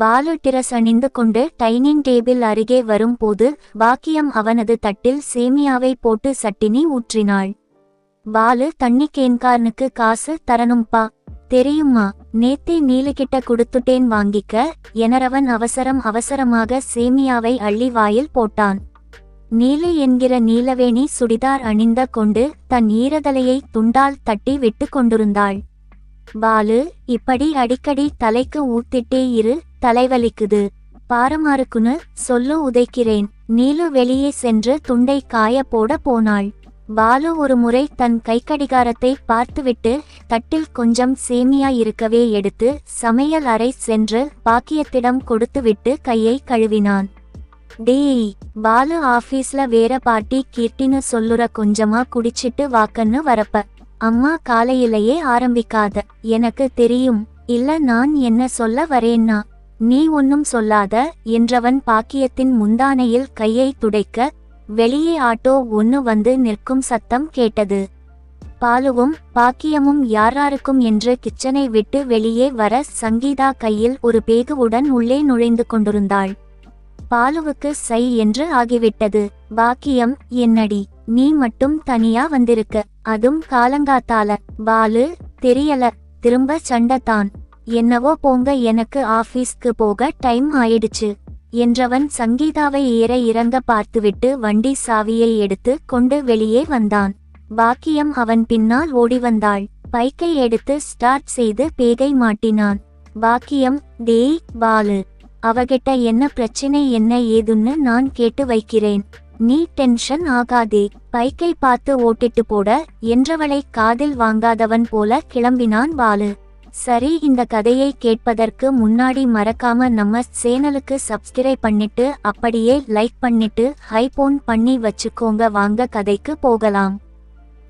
Balu dress அணிந்து கொண்டு dining table அருகே வரும்போது பாக்கியம் அவனது தட்டில் சேமியாவை போட்டு சட்டினி ஊற்றினாள். பாலு தண்ணி கேன்காரனுக்கு காசு தரணும்பா. தெரியுமா நேத்தே நீலுகிட்ட கொடுத்துட்டேன் வாங்கிக்க எனரவன் அவசரம் அவசரமாக சேமியாவை அள்ளி வாயில் போட்டான். நீலு என்கிற நீலவேணி சுடிதார் அணிந்த கொண்டு தன் ஈரதலையை துண்டால் தட்டி விட்டு கொண்டிருந்தாள். பாலு இப்படி அடிக்கடி தலைக்கு ஊத்திட்டே இரு தலைவலிக்குது. பாரமாருக்குன்னு சொல்லு உதைக்கிறேன். நீலு வெளியே சென்று துண்டை காய போட போனாள். பாலு ஒரு முறை தன் கைக்கடிகாரத்தை பார்த்துவிட்டு தட்டில் கொஞ்சம் சேமியா இருக்கவே எடுத்து சமையல் அறை சென்று பாக்கியத்திடம் கொடுத்துவிட்டு கையை கழுவினான். டேய் பாலு ஆபீஸ்ல வேற பாட்டி கீர்த்தின்னு சொல்லுற கொஞ்சமா குடிச்சிட்டு வாக்கன்னு வரப்ப. அம்மா காலையிலேயே ஆரம்பிக்காத. எனக்கு தெரியும். இல்ல நான் என்ன சொல்ல வரேன்னா நீ ஒன்னும் சொல்லாத என்றவன் பாக்கியத்தின் முந்தானையில் கையை துடைக்க வெளியே ஆட்டோ ஒன்னு வந்து நிற்கும் சத்தம் கேட்டது. பாலுவும் பாக்கியமும் யாராருக்கும் என்று கிச்சனை விட்டு வெளியே வர சங்கீதா கையில் ஒரு பேகுவுடன் உள்ளே நுழைந்து கொண்டிருந்தாள். பாலுவுக்கு சை என்று ஆகிவிட்டது. பாக்கியம் என்னடி நீ மட்டும் தனியா வந்திருக்க அதும் காலங்காத்தால பாலு தெரியல திரும்ப சண்டைத்தான் என்னவோ போங்க எனக்கு ஆபீஸ்க்கு போக டைம் ஆயிடுச்சு என்றவன் சங்கீதாவை ஏற இறங்க பார்த்துவிட்டு வண்டி சாவியை எடுத்து கொண்டு வெளியே வந்தான். பாக்கியம் அவன் பின்னால் ஓடி வந்தாள். பைக்கை எடுத்து ஸ்டார்ட் செய்து பேகை மாட்டினான். பாக்கியம் டேய் பாலு அவகிட்ட என்ன பிரச்சனை என்ன ஏதுன்னு நான் கேட்டு வைக்கிறேன். நீ டென்ஷன் ஆகாதே. பைக்கை பார்த்து ஓட்டிட்டு போட என்றவளை காதில் வாங்காதவன் போல கிளம்பினான் பாலு. சரி இந்த கதையை கேட்பதற்கு முன்னாடி மறக்காம நம்ம சேனலுக்கு சப்ஸ்கிரைப் பண்ணிட்டு அப்படியே லைக் பண்ணிட்டு ஹைபோன் பண்ணி வச்சுக்கோங்க. வாங்க கதைக்கு போகலாம்.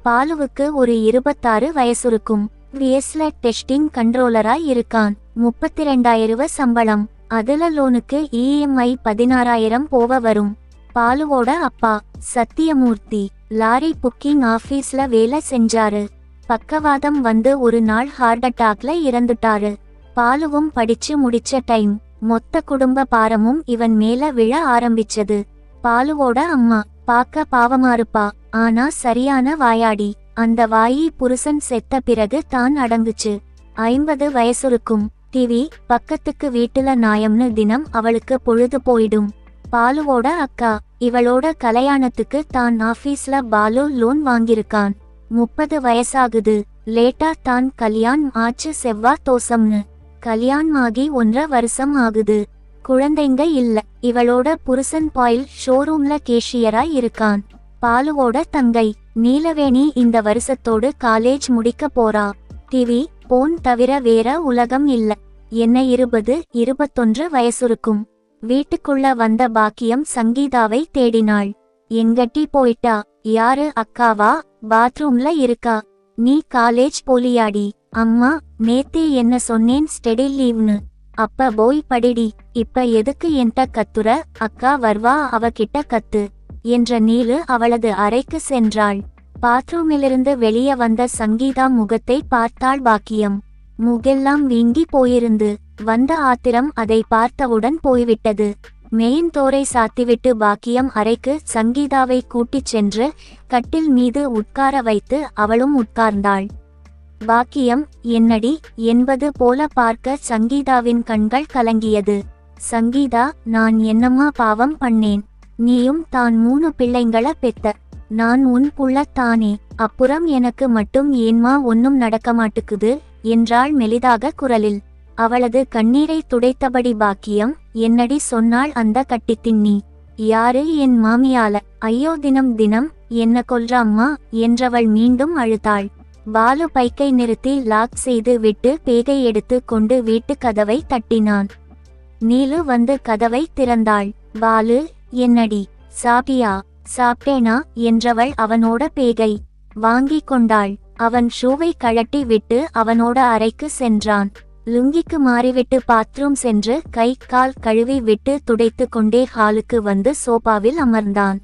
பாலுவுக்கு ஒரு இருபத்தாறு வயசுருக்கும். விஎஸ்ல டெஸ்டிங் கண்ட்ரோலராய் இருக்கான். முப்பத்தி ரெண்டாயிரம் சம்பளம். அதுல லோனுக்கு இஎம்ஐ பதினாறாயிரம் போக வரும். பாலுவோட அப்பா சத்தியமூர்த்தி லாரி புக்கிங் ஆபீஸ்ல வேலை செஞ்சாரு. பக்கவாதம் வந்து ஒரு நாள் ஹார்ட் அட்டாக்ல இறந்துட்டாரு. பாலுவும் படிச்சு முடிச்ச டைம் மொத்த குடும்ப பாரமும் இவன் மேல விழ ஆரம்பிச்சது. பாலுவோட அம்மா பாக்க பாவமாருப்பா ஆனா சரியான வாயாடி. அந்த வாயி புருஷன் செத்த பிறகு தான் அடங்குச்சு. ஐம்பது வயசுருக்கும் டிவி பக்கத்துக்கு வீட்டுல நாயம்னு தினம் அவளுக்கு பொழுது போயிடும். பாலுவோட அக்கா இவளோட கல்யாணத்துக்கு தான் ஆபீஸ்ல பாலு லோன் வாங்கியிருக்கான். முப்பது வயசாகுது. லேட்டா தான் கல்யாண் ஆச்சு செவ்வா தோசம்னு. கல்யாண் ஆகி ஒன்றரை வருஷம் ஆகுது. குழந்தைங்க இல்ல. இவளோட புருஷன் பாயில் ஷோரூம்ல கேஷியரா இருக்கான். பாலுவோட தங்கை. நீலவேணி இந்த வருஷத்தோடு காலேஜ் முடிக்க போறா. டிவி போன் தவிர வேற உலகம் இல்ல. என்ன இருபது இருபத்தொன்று வயசுருக்கும். வீட்டுக்குள்ள வந்த பாக்கியம் சங்கீதாவை தேடினாள். எங்கட்டி போயிட்டா? யாரு அக்காவா? பாத்ரூம்ல இருக்கா? நீ காலேஜ் போலியாடி. அம்மா நேத்தே என்ன சொன்னேன்? ஸ்டெடி லீவ்னு. அப்ப போய் படிடி. இப்ப எதுக்கு என்கிட்ட கத்துற? அக்கா வருவா அவகிட்ட கத்து என்ற நீலு அவளது அறைக்கு சென்றாள். பாத்ரூமிலிருந்து வெளியே வந்த சங்கீதா முகத்தை பார்த்தாள் பாக்கியம். முகெல்லாம் வீங்கி போயிருந்து வந்த ஆத்திரம் அதை பார்த்தவுடன் போய்விட்டது. மெயின் தோரை சாத்திவிட்டு பாக்கியம் அறைக்கு சங்கீதாவை கூட்டிச் சென்று கட்டில் மீது உட்கார வைத்து அவளும் உட்கார்ந்தாள். பாக்கியம் என்னடி என்பது போல பார்க்க சங்கீதாவின் கண்கள் கலங்கியது. சங்கீதா நான் என்னம்மா பாவம் பண்ணேன்? நீயும் தான் மூணு பிள்ளைங்கள பெத்த. நான் உன் புள்ளத்தானே. அப்புறம் எனக்கு மட்டும் ஏன்மா ஒன்னும் நடக்க மாட்டுக்குது? என்றாள் மெலிதாக குரலில். அவளது கண்ணீரை துடைத்தபடி பாக்கியம் என்னடி சொன்னாள் அந்த கட்டித்தின்னி யாரு என் மாமியால ஐயோ தினம் தினம் என்ன கொல்ற அம்மா? என்றவள் மீண்டும் அழுதாள். பாலு பைக்கை நிறுத்தி லாக் செய்து விட்டு பேகை எடுத்து கொண்டு வீட்டு கதவை தட்டினான். நீலு வந்து கதவை திறந்தாள். பாலு என்னடி? சாப்பியா? சாப்பிட்டேனா? என்றவள் அவனோட பேகை வாங்கிக் கொண்டாள். அவன் ஷூவை கழட்டி விட்டு அவனோட அறைக்கு சென்றான். லுங்கிக்கு மாறிவிட்டு பாத்ரூம் சென்று கை கால் கழுவி விட்டு துடைத்து கொண்டே ஹாலுக்கு வந்து சோபாவில் அமர்ந்தான்.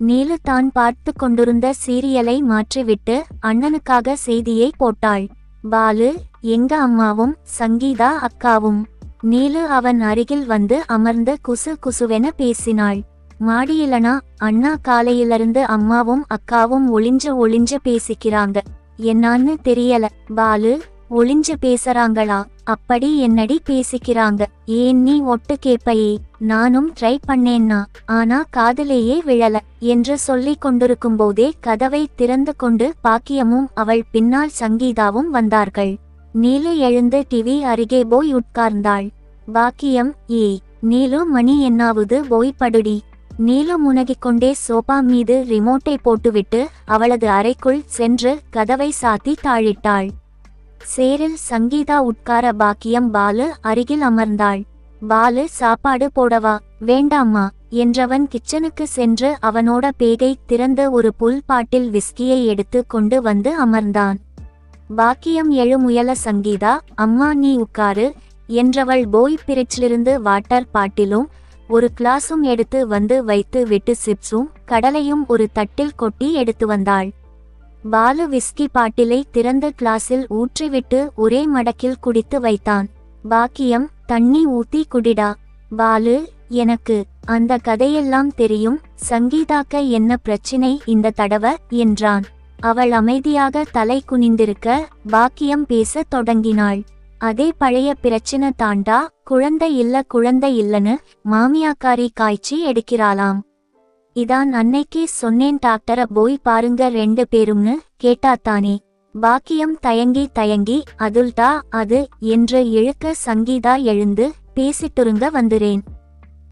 நீலு தான் பார்த்து கொண்டிருந்த சீரியலை மாற்றிவிட்டு அண்ணனுக்காக செய்தியை போட்டாள். பாலு எங்க அம்மாவும் சங்கீதா அக்காவும். நீலு அவன் அருகில் வந்து அமர்ந்து குசு குசுவென பேசினாள். மாடியிலனா அண்ணா காலையிலிருந்து அம்மாவும் அக்காவும் ஒளிஞ்சு ஒளிஞ்சு பேசிக்கிறாங்க. என்னான்னு தெரியல. பாலு ஒளிஞ்சு பேசுறாங்களா? அப்படி என்னடி பேசிக்கிறாங்க? ஏன் நீ ஒட்டு கேப்பையே? நானும் ட்ரை பண்ணேன்னா ஆனா காதலேயே விழல என்று சொல்லிக் கொண்டிருக்கும் போதே கதவை திறந்து கொண்டு பாக்கியமும் அவள் பின்னால் சங்கீதாவும் வந்தார்கள். நீலு எழுந்து டிவி அருகே போய் உட்கார்ந்தாள். பாக்கியம் ஏ நீலு மணி என்னாவது போய் படுடி. நீலு முனகிக் கொண்டே சோபா மீது ரிமோட்டை போட்டுவிட்டு அவளது அறைக்குள் சென்று கதவை சாத்தி தாழிட்டாள். சேரில் சங்கீதா உட்கார பாக்கியம் பாலு அருகில் அமர்ந்தாள். பாலு சாப்பாடு போடவா? வேண்டாம்மா என்றவன் கிச்சனுக்கு சென்று அவனோட பேகை திறந்து ஒரு புல் பாட்டில் விஸ்கியை எடுத்து கொண்டு வந்து அமர்ந்தான். பாக்கியம் எழுமுயல சங்கீதா அம்மா நீ உட்காரு என்றவள் போய் பிரிச்சிலிருந்து வாட்டர் பாட்டிலும் ஒரு கிளாஸும் எடுத்து வந்து வைத்து விட்டு சிப்ஸும் கடலையும் ஒரு தட்டில் கொட்டி எடுத்து வந்தாள். பாலு விஸ்கி பாட்டிலை திறந்த கிளாஸில் ஊற்றிவிட்டு ஒரே மடக்கில் குடித்து வைத்தான். பாக்கியம் தண்ணி ஊத்தி குடிடா. பாலு எனக்கு அந்த கதையெல்லாம் தெரியும் சங்கீதாக்க என்ன பிரச்சினை இந்த தடவ? என்றான். அவள் அமைதியாக தலை குனிந்திருக்க பாக்கியம் பேசத் தொடங்கினாள். அதே பழைய பிரச்சனை தாண்டா குழந்தை இல்ல குழந்தை இல்லன்னு மாமியாக்காரி காய்ச்சி எடுக்கிறாளாம். இதான் அன்னைக்கே சொன்னேன் டாக்டர போய் பாருங்க ரெண்டு பேரும்னு கேட்டாத்தானே. பாக்கியம் தயங்கி தயங்கி அதுல்டா அது என்று இழுக்க சங்கீதா எழுந்து பேசிட்டுருங்க வந்துறேன்.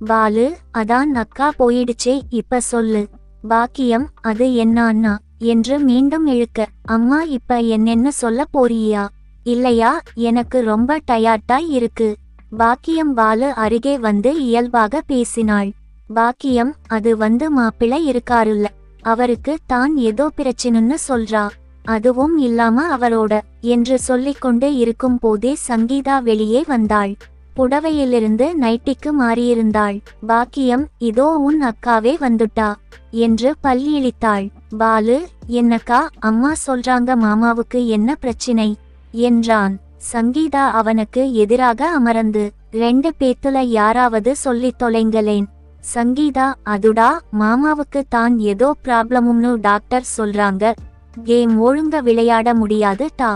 பாலு அதான் அக்கா போயிடுச்சே இப்ப சொல்லு. பாக்கியம் அது என்ன அண்ணா? என்று மீண்டும் இழுக்க அம்மா இப்ப என்னென்ன சொல்ல போறியா? இல்லையா எனக்கு ரொம்ப டயர்டாய் இருக்கு. பாக்கியம் பாலு அருகே வந்து இயல்பாக பேசினாள். பாக்கியம் அது வந்து மாப்பிள்ளை இருக்காருல்ல. அவருக்கு தான் ஏதோ பிரச்சனைன்னு சொல்றா. அதுவும் இல்லாம அவரோட என்று சொல்லிக்கொண்டு இருக்கும் போதே சங்கீதா வெளியே வந்தாள். புடவையிலிருந்து நைட்டிக்கு மாறியிருந்தாள். பாக்கியம் இதோ உன் அக்காவே வந்துட்டா என்று பல்லியளித்தாள் பாலு என்னக்கா அம்மா சொல்றாங்க மாமாவுக்கு என்ன பிரச்சினை என்றான். சங்கீதா அவனுக்கு எதிராக அமர்ந்து ரெண்டு பேத்துல யாராவது சொல்லித் தொலைங்களேன். சங்கீதா அதுடா மாமாவுக்கு தான் ஏதோ ப்ராப்ளமும்னு டாக்டர் சொல்றாங்க. கேம் ஒழுங்க விளையாட முடியாது டா.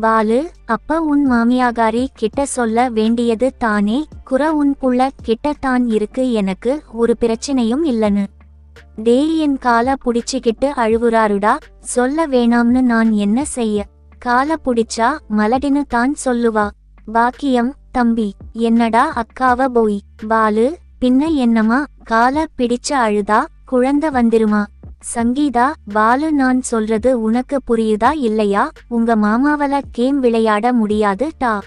பாலு அப்ப உன் மாமியாகாரி கிட்ட சொல்ல வேண்டியது தானே? குற உன் புள்ள கிட்ட தான் இருக்கு எனக்கு ஒரு பிரச்சனையும் இல்லைன்னு. டேய் என் கால புடிச்சுக்கிட்டு அழுவுறாருடா. சொல்ல வேணாம்னு நான் என்ன செய்ய? கால புடிச்சா மலடின்னு தான் சொல்லுவா. பாக்கியம் தம்பி என்னடா அக்காவ போய்? பாலு பின்ன என்னமா கால பிடிச்ச அழுதா? குழந்த வந்துருமா? சங்கீதா பாலு நான் சொல்றது உனக்கு புரியுதா இல்லையா? உங்க மாமாவல கேம் விளையாட முடியாது டா.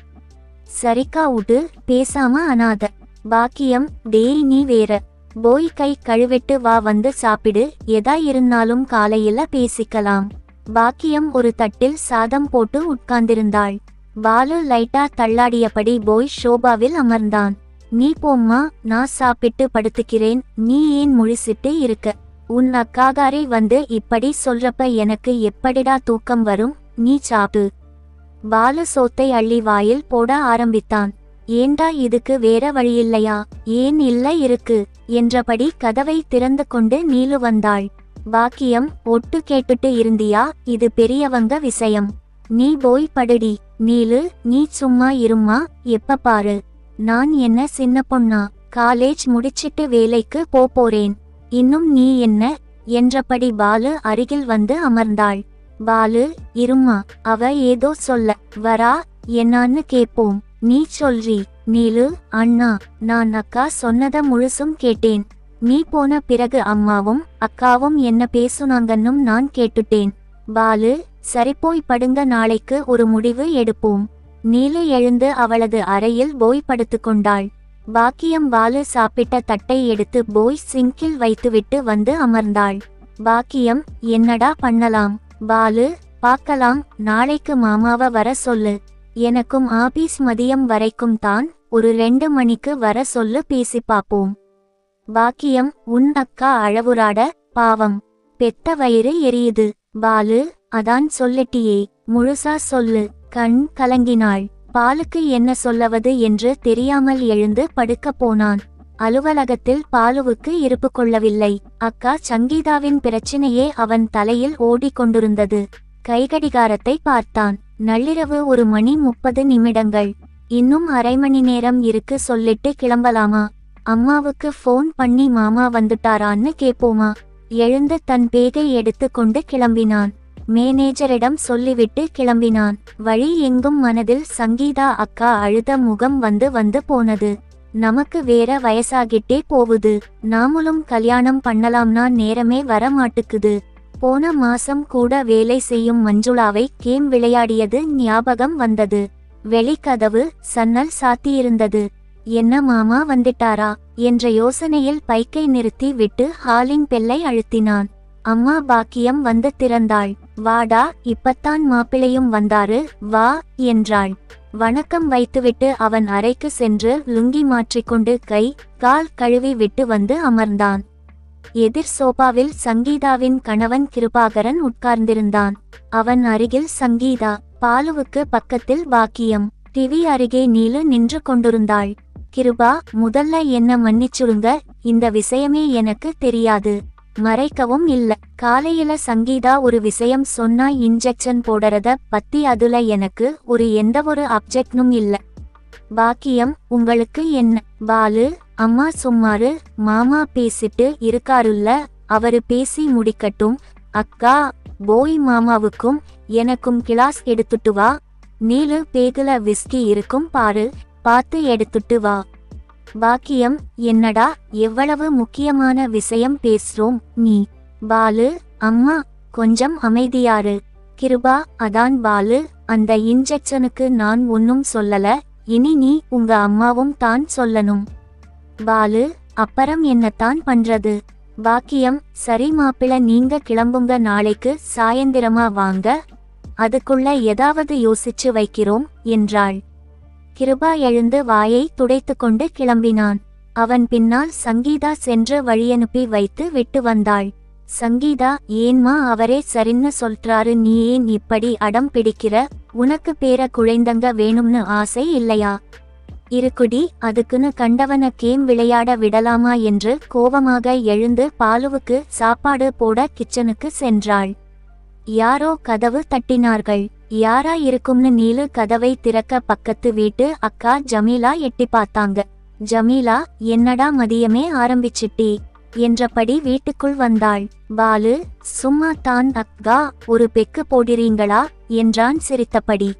சரிக்கா உடு. பேசாம அனாத. பாக்கியம் டேய் நீ வேற. போய் கை கழுவிட்டு வா வந்து சாப்பிடு. எதா இருந்தாலும் காலையில பேசிக்கலாம். பாக்கியம் ஒரு தட்டில் சாதம் போட்டு உட்கார்ந்திருந்தாள். பாலு லைட்டா தள்ளாடியபடி போய் ஷோபாவில் அமர்ந்தான். நீ போம்மா நான் சாப்பிட்டு படுத்துக்கிறேன் நீ ஏன் முழிசிட்டு இருக்க? உன் அக்காகாரி வந்து இப்படி சொல்றப்ப எனக்கு எப்படிடா தூக்கம் வரும்? நீ சாப்பிடு. பாலு சோத்தை அள்ளி வாயில் போட ஆரம்பித்தான். ஏண்டா இதுக்கு வேற வழியில்லையா? ஏன் இல்ல இருக்கு? என்றபடி கதவை திறந்து கொண்டு நீலு வந்தாள். பாக்கியம் ஒட்டு கேட்டுட்டு இருந்தியா? இது பெரியவங்க விஷயம். நீ போய் படுடி. நீலு நீ சும்மா இரும்மா? எப்ப பாரு. நான் என்ன சின்ன பொண்ணா? காலேஜ் முடிச்சிட்டு வேலைக்கு போறேன் இன்னும் நீ என்ன? என்றபடி பாலு அருகில் வந்து அமர்ந்தாள். பாலு இரும்மா அவ ஏதோ சொல்ல வரா என்னான்னு கேப்போம். நீ சொல்றி. நீலு அண்ணா நான் அக்கா சொன்னத முழுசும் கேட்டேன். நீ போன பிறகு அம்மாவும் அக்காவும் என்ன பேசுனாங்கன்னும் நான் கேட்டுட்டேன். பாலு சரிப்போய் படுங்க நாளைக்கு ஒரு முடிவு எடுப்போம். நீலு எழுந்து அவளது அறையில் போய் படுத்துக்கொண்டாள். பாக்கியம் பாலு சாப்பிட்ட தட்டை எடுத்து போய் சிங்கில் வைத்துவிட்டு வந்து அமர்ந்தாள். பாக்கியம் என்னடா பண்ணலாம்? பாலு பார்க்கலாம். நாளைக்கு மாமாவ வர சொல்லு. எனக்கும் ஆபீஸ் மதியம் வரைக்கும் தான் ஒரு ரெண்டு மணிக்கு வர சொல்லு பேசி பாப்போம். பாக்கியம் உன் அக்கா அழவுராட பாவம். பெத்த வயிறு எரியுது. பாலு அதான் சொல்லட்டியே. முழுசா சொல்லு. கண் கலங்கினாள். பாலுக்கு என்ன சொல்லவது என்று தெரியாமல் எழுந்து படுக்கப் போனான். அலுவலகத்தில் பாலுவுக்கு இருப்பு கொள்ளவில்லை. அக்கா சங்கீதாவின் பிரச்சனையே அவன் தலையில் ஓடிக்கொண்டிருந்தது கைகடிகாரத்தை பார்த்தான். நள்ளிரவு ஒரு மணி முப்பது நிமிடங்கள். இன்னும் அரை மணி நேரம் இருக்கு சொல்லிட்டு கிளம்பலாமா? அம்மாவுக்கு ஃபோன் பண்ணி மாமா வந்துட்டாரான்னு கேப்போமா? எழுந்து தன் பேகை எடுத்து கொண்டு கிளம்பினான். மேனேஜரிடம் சொல்லிவிட்டு கிளம்பினான். வழி எங்கும் மனதில் சங்கீதா அக்கா அழுத முகம் வந்து வந்து போனது. நமக்கு வேற வயசாகிட்டே போகுது. நாமளும் கல்யாணம் பண்ணலாம்னா நேரமே வர மாட்டுக்குது போன மாசம் கூட வேலை செய்யும் மஞ்சுளாவை கேம் விளையாடியது ஞாபகம் வந்தது. வெளிக்கதவு சன்னல் சாத்தியிருந்தது. என்ன மாமா வந்துட்டாரா? என்ற யோசனையில் பைக்கை நிறுத்தி விட்டு ஹாலிங் பெல்லை அழுத்தினான். அம்மா பாக்கியம் வந்து திறந்தாள். வாடா இப்பத்தான் மாப்பிளையும் வந்தாரு வா என்றாள். வணக்கம் வைத்துவிட்டு அவன் அறைக்கு சென்று லுங்கி மாற்றிக்கொண்டு கை கால் கழுவி விட்டு வந்து அமர்ந்தான். எதிர் சோபாவில் சங்கீதாவின் கணவன் கிருபாகரன் உட்கார்ந்திருந்தான். அவன் அருகில் சங்கீதா பாலுவுக்கு பக்கத்தில் பாக்கியம். டிவி அருகே நீலு நின்று கொண்டிருந்தாள். கிருபா முதல்ல என்ன மன்னிச்சுருங்க இந்த விஷயமே எனக்கு தெரியாது. மறைக்கவும் இல்ல. காலையில சங்கீதா ஒரு விஷயம் சொன்னா இன்ஜெக்ஷன் போடுறத பத்தி அதுல எனக்கு ஒரு எந்த ஒரு அப்ஜெக்டும் இல்ல. பாக்கியம் உங்களுக்கு என்ன? பாலு அம்மா சும்மாரு மாமா பேசிட்டு இருக்காருல்ல அவரு பேசி முடிக்கட்டும். அக்கா போய் மாமாவுக்கும் எனக்கும் கிளாஸ் எடுத்துட்டு வா. நீலு பேகுல விஸ்கி இருக்கும் பாரு பார்த்து எடுத்துட்டு வா. வாக்கியம் என்னடா எவ்வளவு முக்கியமான விஷயம் பேசுறோம் நீ பாலு அம்மா கொஞ்சம் அமைதியாரு. கிருபா அதான் பாலு அந்த இன்ஜெக்ஷனுக்கு நான் ஒன்னும் சொல்லல இனி நீ உங்க அம்மாவும் தான் சொல்லணும். பாலு அப்புறம் என்னத்தான் பண்றது? பாக்கியம் சரி மாப்பிள நீங்க கிளம்புங்க நாளைக்கு சாயந்திரமா வாங்க அதுக்குள்ள ஏதாவது யோசிச்சு வைக்கிறோம் என்றாள். கிருபா எழுந்து வாயை துடைத்துக்கொண்டு கிளம்பினான். அவன் பின்னால் சங்கீதா சென்று வழியனுப்பி வைத்து விட்டு வந்தாள். சங்கீதா ஏன்மா அவரே சரின்னு சொல்றாரு? நீ ஏன் இப்படி அடம் பிடிக்கிற? உனக்கு பேர குழைந்தங்க வேணும்னு ஆசை இல்லையா? இருக்குடி அதுக்குன்னு கண்டவன கேம் விளையாட விடலாமா? என்று கோபமாக எழுந்து பாலுவுக்கு சாப்பாடு போட கிச்சனுக்கு சென்றாள். யாரோ கதவு தட்டினார்கள். யாரா இருக்கும்னு நீலு கதவை திறக்க பக்கத்து வீட்டு அக்கா ஜமீலா எட்டி பார்த்தாங்க. ஜமீலா என்னடா மதியமே ஆரம்பிச்சிட்டி? என்றபடி வீட்டுக்குள் வந்தாள். பாலு சும்மா தான் அக்கா ஒரு பெக்கு போடுறீங்களா? என்றான் சிரித்தபடி.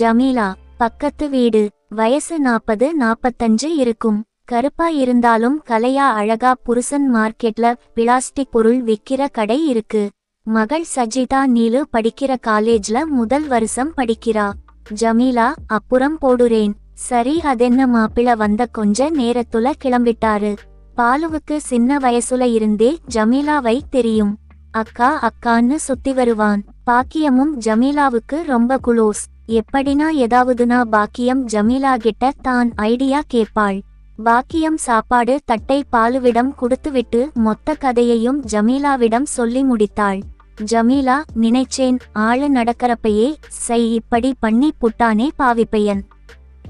ஜமீலா பக்கத்து வீடு வயசு நாப்பது நாப்பத்தஞ்சு இருக்கும். கருப்பா இருந்தாலும் கலையா அழகா புருஷன் மார்க்கெட்ல பிளாஸ்டிக் பொருள் விக்கிற கடை இருக்கு. மகள் சஜிதா நீலு படிக்கிற காலேஜ்ல முதல் வருஷம் படிக்கிறா. ஜமீலா அப்புறம் போடுறேன். சரி அதென்ன மாப்பிள? வந்த கொஞ்ச நேரத்துல கிளம்பிட்டாரு. பாலுவுக்கு சின்ன வயசுல இருந்தே ஜமீலாவை தெரியும். அக்கா அக்கான்னு சுத்தி வருவான். பாக்கியமும் ஜமீலாவுக்கு ரொம்ப குளோஸ். எப்படினா ஏதாவதுனா? பாக்கியம் ஜமீலா கிட்ட தான் ஐடியா கேட்பாள் பாக்கியம் சாப்பாடு தட்டை பாலுவிடம் கொடுத்துவிட்டு மொத்த கதையையும் ஜமீலாவிடம் சொல்லி முடித்தாள். ஜமீலா நினைச்சேன் ஆளு நடக்கிறப்பையே சை இப்படி பண்ணி புட்டானே பாவிப்பையன்.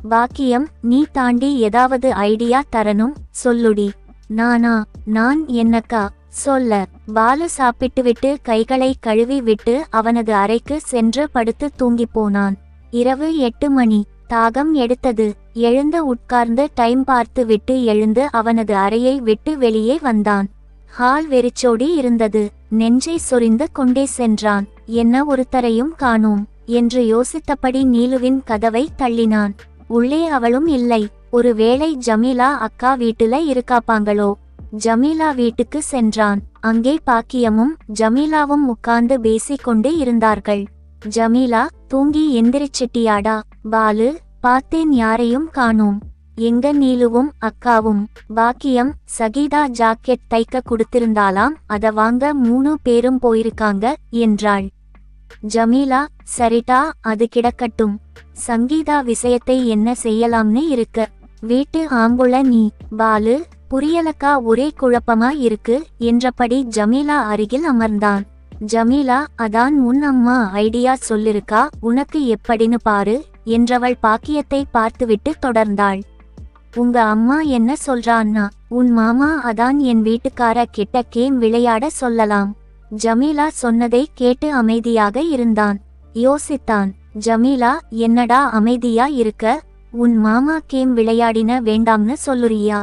பாக்கியம் நீ தாண்டி ஏதாவது ஐடியா தரணும் சொல்லுடி. நானா நான் என்னக்கா சொல்ல. பாலு சாப்பிட்டுவிட்டு கைகளை கழுவி விட்டு அவனது அறைக்கு சென்று படுத்து தூங்கிப் போனான். இரவு எட்டு மணி. தாகம் எடுத்தது. எழுந்து உட்கார்ந்து டைம் பார்த்து விட்டு எழுந்து அவனது அறையை விட்டு வெளியே வந்தான். ஹால் வெறிச்சோடி இருந்தது. நெஞ்சை சொரிந்து கொண்டே சென்றான். என்ன ஒருத்தரையும் காணோம் என்று யோசித்தபடி நீலுவின் கதவை தள்ளினான். உள்ளே அவளும் இல்லை. ஒருவேளை ஜமீலா அக்கா வீட்டுல இருக்காப்பாங்களோ? ஜமீலா வீட்டுக்கு சென்றான். அங்கே பாக்கியமும் ஜமீலாவும் உட்கார்ந்து பேசிக்கொண்டு இருந்தார்கள். ஜமீலா தூங்கி எந்திரிச்சிட்டியாடா? பாலு பார்த்தேன் யாரையும் காணோம். எங்க நீலுவும் அக்காவும் பாக்கியம் சகீதா ஜாக்கெட் தைக்க கொடுத்திருந்தாலாம் அத வாங்க மூணு பேரும் போயிருக்காங்க என்றாள். ஜமீலா சரிட்டா அது கிடக்கட்டும். சங்கீதா விஷயத்தை என்ன செய்யலாம்னு இருக்க. வீட்டு ஆம்புல நீ பாலு புரியலக்கா ஒரே குழப்பமா இருக்கு என்றபடி ஜமீலா அருகில் அமர்ந்தான். ஜமீலா அதான் உன் அம்மா ஐடியா சொல்லிருக்கா உனக்கு எப்படின்னு பாரு என்றவள் பாக்கியத்தை பார்த்துவிட்டு தொடர்ந்தாள். உங்க அம்மா என்ன சொல்றான்னா உன் மாமா அதான் என் வீட்டுக்கார கிட்ட கேம் விளையாட சொல்லலாம். ஜமீலா சொன்னதை கேட்டு அமைதியாக இருந்தான். யோசித்தான் ஜமீலா என்னடா அமைதியா இருக்க? உன் மாமா கேம் விளையாடின வேண்டாம்னு சொல்லுறியா?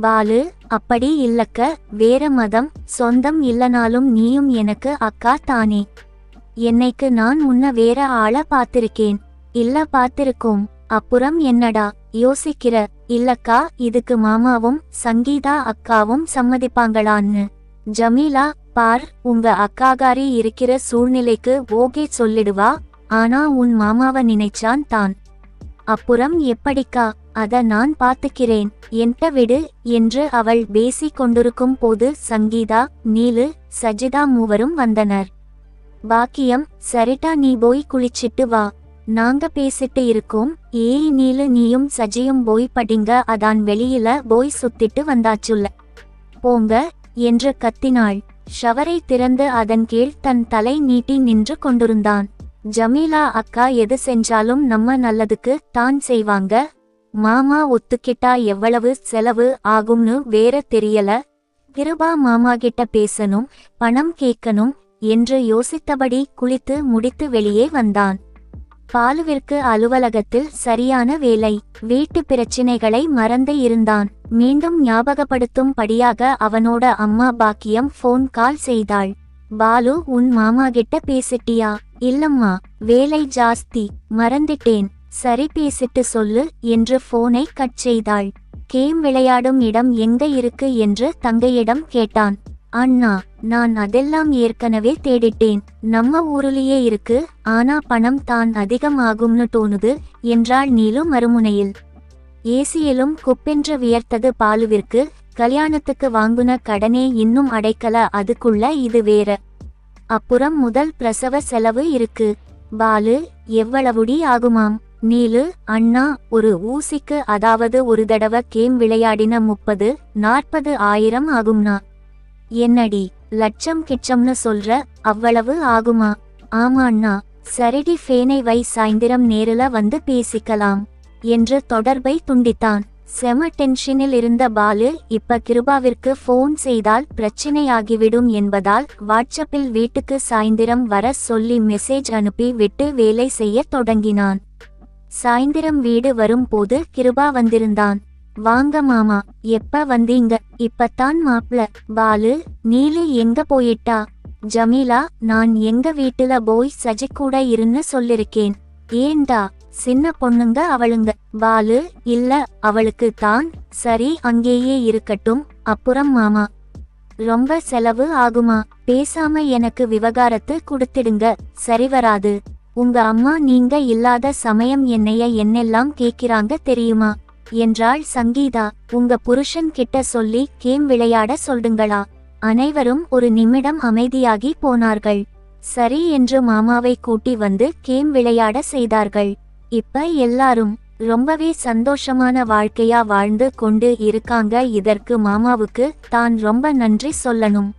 பாலு அப்படி இல்லக்க வேற மதம் சொந்தம் இல்லனாலும் நீயும் எனக்கு அக்கா தானே. என்னைக்கு நான் முன்ன வேற ஆள பாத்திருக்கேன் இல்ல பார்த்திருக்கோம் அப்புறம் என்னடா யோசிக்கிற? இல்லக்கா இதுக்கு மாமாவும் சங்கீதா அக்காவும் சம்மதிப்பாங்களான்னு. ஜமீலா பார் உங்க அக்காகாரி இருக்கிற சூழ்நிலைக்கு ஓகே சொல்லிடுவா ஆனா உன் மாமாவ நினைச்சான் தான். அப்புறம் எப்படிக்கா அத நான் பாத்துக்கிறேன் என்ட விடு என்று அவள் பேசிக் கொண்டிருக்கும் போது சங்கீதா நீலு சஜிதா மூவரும் வந்தனர். பாக்கியம் சரிட்டா நீ போய் குளிச்சிட்டு வா. நாங்க பேசிட்டு இருக்கோம். ஏய் நீலு நீயும் சஜியும் போய் படிங்க. அதான் வெளியில போய் சுத்திட்டு வந்தாச்சுல்ல போங்க என்று கத்தினாள். ஷவரை திறந்து அதன் கீழ் தன் தலை நீட்டி நின்று கொண்டிருந்தான். ஜமீலா அக்கா எது செஞ்சாலும் நம்ம நல்லதுக்கு தான் செய்வாங்க. மாமா ஒத்துக்கிட்டா எவ்வளவு செலவு ஆகும்னு வேற தெரியல. கிருபா மாமா கிட்ட பேசணும் பணம் கேட்கணும் என்று யோசித்தபடி குளித்து முடித்து வெளியே வந்தான். பாலுவிற்கு அலுவலகத்தில் சரியான வேலை. வீட்டு பிரச்சினைகளை மறந்து இருந்தான். மீண்டும் ஞாபகப்படுத்தும் படியாக அவனோட அம்மா பாக்கியம் ஃபோன் கால் செய்தாள். பாலு உன் மாமா கிட்ட பேசிட்டியா? இல்லம்மா வேலை ஜாஸ்தி. மறந்துட்டேன். சரி பேசிட்டு சொல்லு என்று போனை கட் செய்தாள். கேம் விளையாடும் இடம் எங்க இருக்கு? என்று தங்கையிடம் கேட்டான். அண்ணா நான் அதெல்லாம் ஏற்கனவே தேடிட்டேன். நம்ம ஊருலயே இருக்கு. ஆனா பணம் தான் அதிகமாகும்னு தோணுது என்றாள் நீலு மறுமுனையில். ஏசியிலும் குப்பென்று வியர்த்தது பாலுவிற்கு கல்யாணத்துக்கு வாங்குன கடனே இன்னும் அடைக்கல அதுக்குள்ள இது வேற. அப்புறம் முதல் பிரசவ செலவு இருக்கு. பாலு எவ்வளவுடி ஆகுமாம்? நீலு அண்ணா ஒரு ஊசிக்கு அதாவது ஒரு தடவை கேம் விளையாடின முப்பது நாற்பது ஆயிரம் ஆகும்னா? என்னடி லட்சம் கிச்சம்னு சொல்ற அவ்வளவு ஆகுமா? ஆமா அண்ணா சரிடி ஃபேனை வை சாயந்திரம் நேருல வந்து பேசிக்கலாம் என்று தொடர்பை துண்டித்தான். செம டென்ஷனில் இருந்த பாலு இப்ப கிருபாவிற்கு ஃபோன் செய்தால் பிரச்சினையாகிவிடும் என்பதால் வாட்ஸ்அப்பில் வீட்டுக்கு சாயந்திரம் வர சொல்லி மெசேஜ் அனுப்பி விட்டு வேலை செய்ய தொடங்கினான். சாயந்திரம் வீடு வரும்போது கிருபா வந்திருந்தான். வாங்க மாமா எப்ப வந்தீங்க? இப்பத்தான் மாப்ள பாலு நீலு எங்க போயிட்டா? ஜமீலா நான் எங்க வீட்டுல போய் சஜி கூட இருன்னு சொல்லிருக்கேன். ஏண்டா? சின்ன பொண்ணுங்க அவளுங்க. பாலு இல்ல அவளுக்கு தான். சரி அங்கேயே இருக்கட்டும். அப்புறம் மாமா. ரொம்ப செலவு ஆகுமா? பேசாம எனக்கு விவகாரத்து கொடுத்துடுங்க. சரி வராது. உங்க அம்மா நீங்க இல்லாத சமயம் என்னைய என்னெல்லாம் கேக்குறாங்க தெரியுமா? என்றாள் சங்கீதா. உங்க புருஷன் கிட்ட சொல்லி கேம் விளையாட சொல்லுங்களா? அனைவரும் ஒரு நிமிடம் அமைதியாகி போனார்கள். சரி என்று மாமாவை கூட்டி வந்து கேம் விளையாட செய்தார்கள். இப்ப எல்லாரும் ரொம்பவே சந்தோஷமான வாழ்க்கையா வாழ்ந்து கொண்டு இருக்காங்க. இதற்கு மாமாவுக்கு தான் ரொம்ப நன்றி சொல்லணும்.